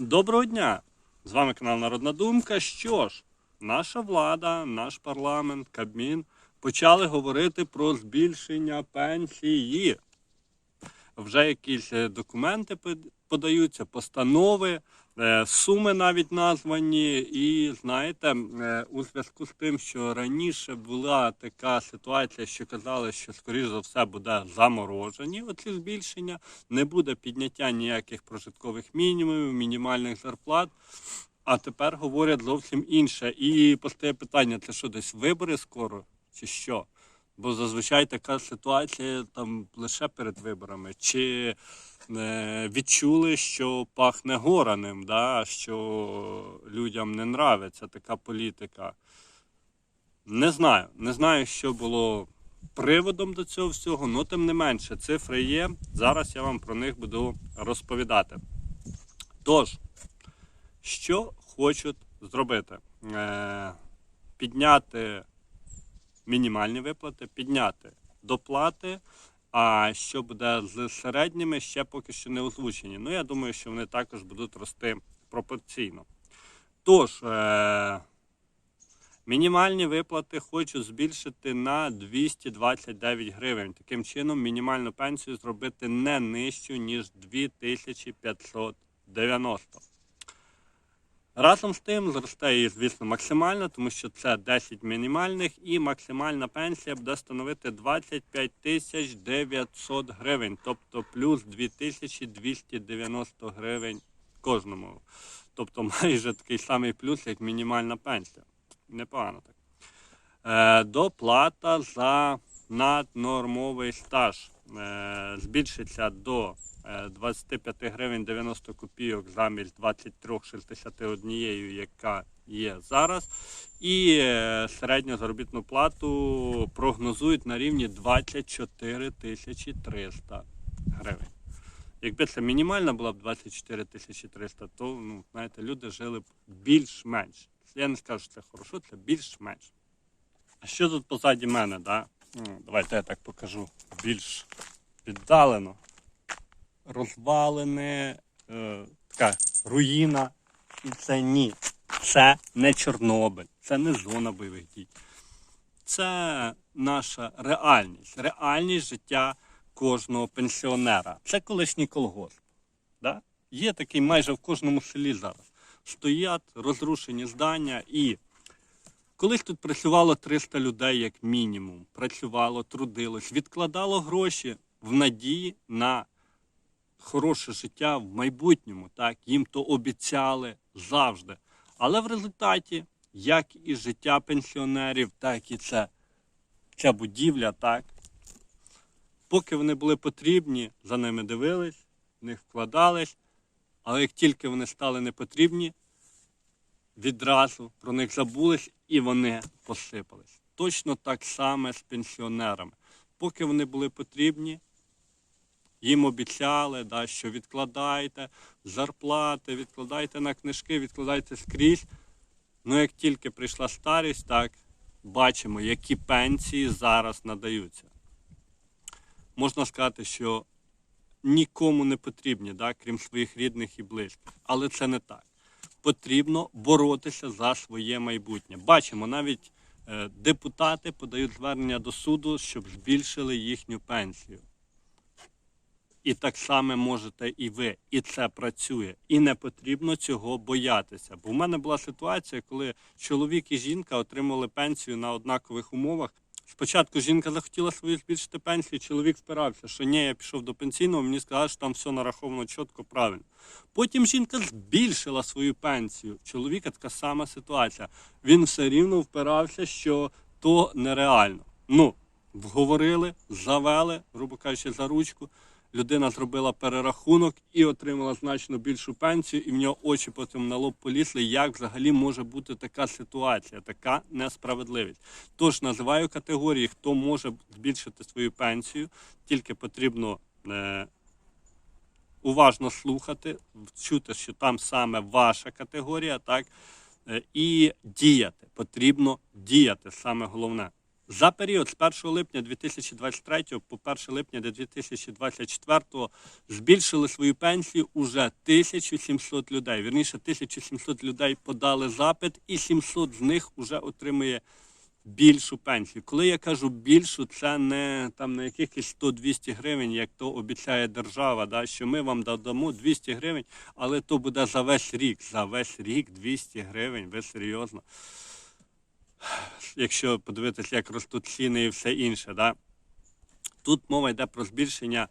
Доброго дня! З вами канал Народна Думка. Що ж, наша влада, наш парламент, Кабмін почали говорити про збільшення пенсії. Вже якісь е, документи подаються, постанови, е, суми навіть названі. І знаєте, е, у зв'язку з тим, що раніше була така ситуація, що казали, що скоріш за все буде заморожені оці збільшення, не буде підняття ніяких прожиткових мінімумів, мінімальних зарплат. А тепер говорять зовсім інше. І постає питання: це що десь вибори скоро, чи що? Бо зазвичай така ситуація там лише перед виборами. Чи відчули, що пахне гораним, да? що людям не нравиться така політика? Не знаю. Не знаю, що було приводом до цього всього, але тим не менше, цифри є. Зараз я вам про них буду розповідати. Тож, що хочуть зробити? Е, підняти мінімальні виплати, підняти доплати. А що буде з середніми, ще поки що не озвучені. Ну, я думаю, що вони також будуть рости пропорційно. Тож, е- мінімальні виплати хочу збільшити на 229 гривень. Таким чином, мінімальну пенсію зробити не нижчу, ніж 2590. Разом з тим зросте її, звісно, максимально, тому що це 10 мінімальних, і максимальна пенсія буде становити 25 тисяч 900 гривень, тобто плюс 2290 гривень кожному. Тобто майже такий самий плюс, як мінімальна пенсія. Непогано так. Е, доплата за наднормовий стаж збільшиться до е, 25 гривень 90 копійок замість 23,61, яка є зараз. І е, середню заробітну плату прогнозують на рівні 24 тисячі 300 гривень. Якби це мінімальна була б 24 тисячі 300, то ну, знаєте, люди жили б більш-менш. Я не скажу, що це хорошо, це більш-менш. А що тут позаді мене, да? Ну, Давайте я так покажу більш віддалено. Розвалене, е, така руїна. І це ні. Це не Чорнобиль, це не зона бойових дій. Це наша реальність, реальність життя кожного пенсіонера. Це колишній колгосп. Да? Є такий майже в кожному селі зараз. Стоять розрушені здання і Колись тут працювало 300 людей, як мінімум. Працювало, трудилось, відкладало гроші в надії на хороше життя в майбутньому. Так? Їм то обіцяли завжди. Але в результаті, як і життя пенсіонерів, так і це, ця будівля, так, поки вони були потрібні, за ними дивились, в них вкладались, але як тільки вони стали непотрібні, відразу про них забулись і вони посипались. Точно так само з пенсіонерами. Поки вони були потрібні, їм обіцяли, да, що відкладайте зарплати, відкладайте на книжки, відкладайте скрізь. Ну, як тільки прийшла старість, так бачимо, які пенсії зараз надаються. Можна сказати, що нікому не потрібні, да, крім своїх рідних і близьких. Але це не так потрібно боротися за своє майбутнє. Бачимо, навіть е, депутати подають звернення до суду, щоб збільшили їхню пенсію. І так само можете і ви. І це працює. І не потрібно цього боятися. Бо в мене була ситуація, коли чоловік і жінка отримали пенсію на однакових умовах. Спочатку жінка захотіла свою збільшити пенсію, чоловік спирався, що ні, я пішов до пенсійного, мені сказали, що там все нараховано чітко, правильно. Потім жінка збільшила свою пенсію. Чоловіка така сама ситуація. Він все рівно впирався, що то нереально. Ну, вговорили, завели, грубо кажучи, за ручку. Людина зробила перерахунок і отримала значно більшу пенсію, і в нього очі потім на лоб полізли. Як взагалі може бути така ситуація, така несправедливість? Тож називаю категорії, хто може збільшити свою пенсію, тільки потрібно е, уважно слухати, чути, що там саме ваша категорія, так, е, і діяти. Потрібно діяти, саме головне. За період з 1 липня 2023 по 1 липня 2024 збільшили свою пенсію уже 1700 людей. Вірніше, 1700 людей подали запит, і 700 з них вже отримує більшу пенсію. Коли я кажу більшу, це не там на якихось 100-200 гривень, як то обіцяє держава, да, що ми вам додамо 200 гривень, але то буде за весь рік. За весь рік 200 гривень. Ви серйозно? Якщо подивитися, як ростуть ціни і все інше, да? тут мова йде про збільшення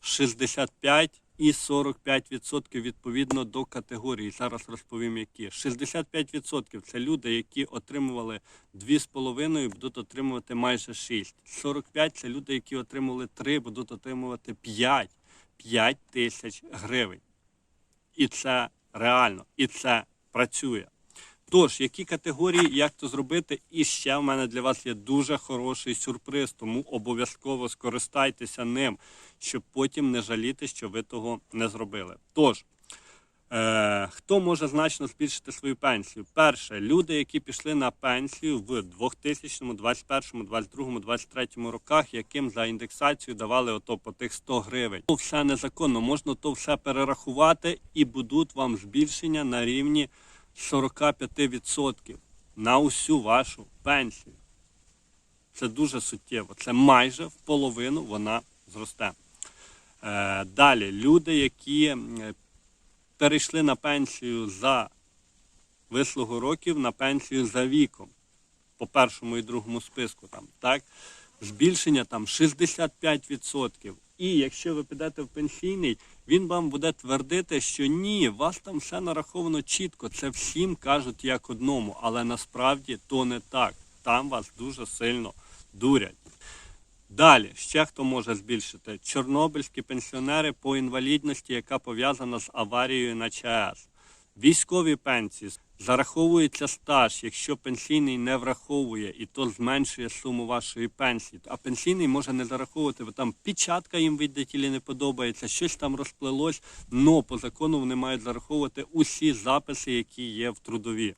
65 і 45% відповідно до категорії. Зараз розповім які. 65% це люди, які отримували 2,5, будуть отримувати майже 6. 45 це люди, які отримували 3, будуть отримувати 5. 5 тисяч гривень. І це реально, і це працює. Тож, які категорії, як то зробити? І ще в мене для вас є дуже хороший сюрприз, тому обов'язково скористайтеся ним, щоб потім не жаліти, що ви того не зробили. Тож, е, хто може значно збільшити свою пенсію? Перше, люди, які пішли на пенсію в 2000, 2021, 2022, 2023 роках, яким за індексацію давали ото по тих 100 гривень. То все незаконно, можна то все перерахувати і будуть вам збільшення на рівні 45% на усю вашу пенсію. Це дуже суттєво. Це майже в половину вона зросте. Е, далі, люди, які перейшли на пенсію за вислугу років, на пенсію за віком, по першому і другому списку, там, так, збільшення там 65%. І якщо ви підете в пенсійний, він вам буде твердити, що ні, вас там все нараховано чітко. Це всім кажуть як одному, але насправді то не так. Там вас дуже сильно дурять. Далі, ще хто може збільшити? Чорнобильські пенсіонери по інвалідності, яка пов'язана з аварією на ЧАЕС. Військові пенсії зараховується стаж, якщо пенсійний не враховує, і то зменшує суму вашої пенсії. А пенсійний може не зараховувати, бо там печатка їм видатілі не подобається, щось там розплелось. но по закону вони мають зараховувати усі записи, які є в трудові.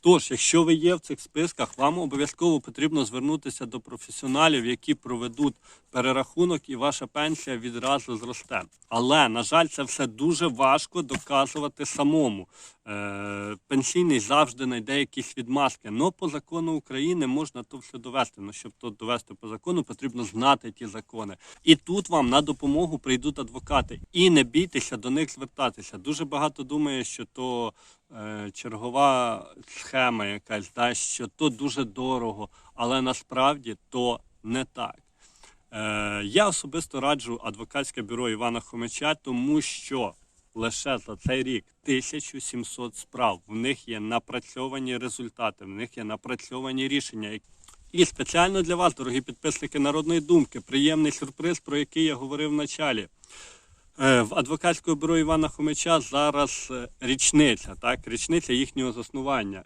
Тож, якщо ви є в цих списках, вам обов'язково потрібно звернутися до професіоналів, які проведуть перерахунок, і ваша пенсія відразу зросте. Але, на жаль, це все дуже важко доказувати самому. Е, пенсійний завжди знайде якісь відмазки. Но по закону України можна то все довести. Ну, щоб то довести по закону, потрібно знати ті закони. І тут вам на допомогу прийдуть адвокати. І не бійтеся до них звертатися. Дуже багато думає, що то чергова схема якась, да, що то дуже дорого, але насправді то не так. Е, я особисто раджу адвокатське бюро Івана Хомича, тому що лише за цей рік 1700 справ. В них є напрацьовані результати, в них є напрацьовані рішення. І спеціально для вас, дорогі підписники Народної думки, приємний сюрприз, про який я говорив в началі. Е, В адвокатського бюро Івана Хомича зараз е, річниця, так, річниця їхнього заснування.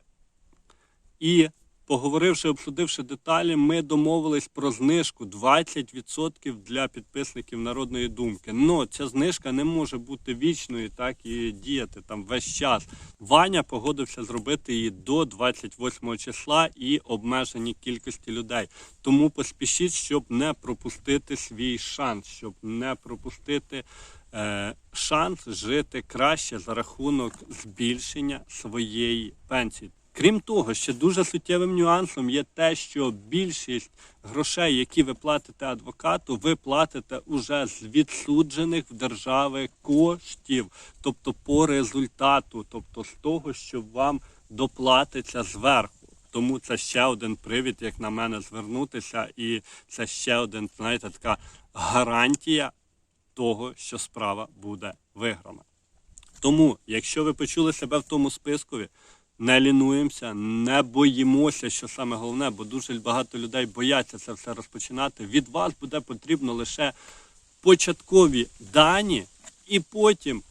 І поговоривши, обсудивши деталі, ми домовились про знижку 20% для підписників народної думки. Но ця знижка не може бути вічною, так і діяти там весь час. Ваня погодився зробити її до 28 числа і обмеженій кількості людей. Тому поспішіть, щоб не пропустити свій шанс, щоб не пропустити. е, Шанс жити краще за рахунок збільшення своєї пенсії. Крім того, ще дуже суттєвим нюансом є те, що більшість грошей, які ви платите адвокату, ви платите уже з відсуджених в держави коштів, тобто по результату, тобто з того, що вам доплатиться зверху. Тому це ще один привід, як на мене, звернутися, і це ще один, знаєте, така гарантія того, що справа буде виграна. Тому, якщо ви почули себе в тому спискові, не лінуємося, не боїмося, що саме головне, бо дуже багато людей бояться це все розпочинати. Від вас буде потрібно лише початкові дані, і потім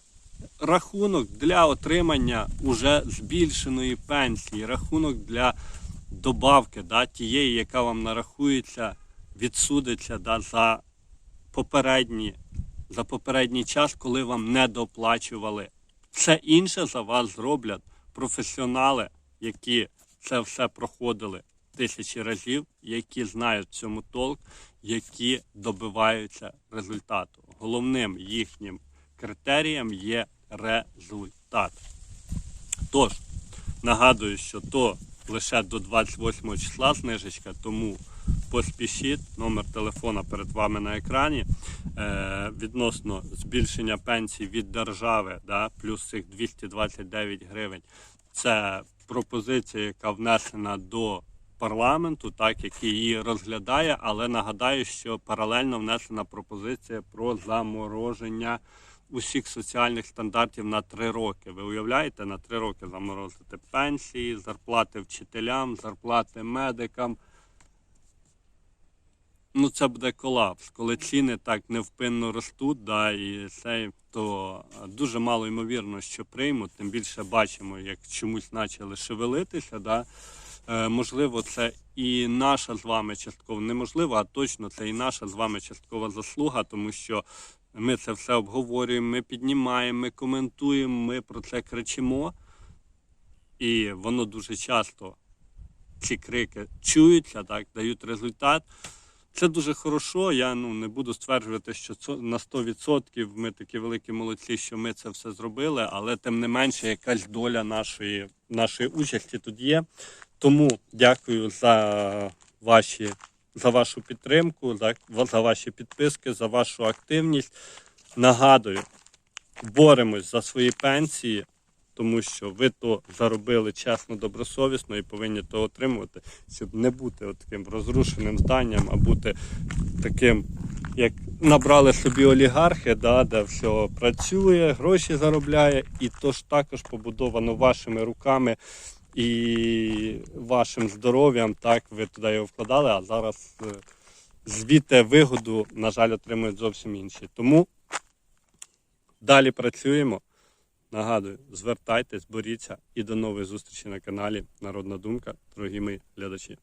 рахунок для отримання уже збільшеної пенсії, рахунок для добавки, да, тієї, яка вам нарахується, відсудиться да, за попередні, за попередній час, коли вам не доплачували. Все інше за вас зроблять професіонали, які це все проходили тисячі разів, які знають цьому толк, які добиваються результату. Головним їхнім критерієм є результат. Тож, нагадую, що то лише до 28 числа знижечка, тому поспішіть. Номер телефона перед вами на екрані. Е, відносно збільшення пенсій від держави, да, плюс цих 229 гривень. Це пропозиція, яка внесена до парламенту, так, який її розглядає, але нагадаю, що паралельно внесена пропозиція про замороження усіх соціальних стандартів на три роки. Ви уявляєте, на три роки заморозити пенсії, зарплати вчителям, зарплати медикам. Ну, це буде колапс. Коли ціни так невпинно ростуть, да, і це, то е, дуже мало ймовірно, що приймуть. Тим більше бачимо, як чомусь почали шевелитися. Да. Е, можливо, це і наша з вами частково, неможливо, а точно це і наша з вами часткова заслуга, тому що ми це все обговорюємо, ми піднімаємо, ми коментуємо, ми про це кричимо. І воно дуже часто, ці крики чуються, так, дають результат. Це дуже хорошо. Я ну, не буду стверджувати, що на 100% ми такі великі молодці, що ми це все зробили, але тим не менше якась доля нашої, нашої участі тут є. Тому дякую за ваші. За вашу підтримку, за, за ваші підписки, за вашу активність. Нагадую, боремось за свої пенсії, тому що ви то заробили чесно, добросовісно і повинні то отримувати, щоб не бути таким розрушеним зданням, а бути таким, як набрали собі олігархи, да, де все працює, гроші заробляє, і то ж також побудовано вашими руками і вашим здоров'ям. Так, ви туди його вкладали, а зараз е, звідти вигоду, на жаль, отримують зовсім інші. Тому далі працюємо. Нагадую, звертайтесь, боріться і до нової зустрічі на каналі Народна Думка, дорогі мої глядачі.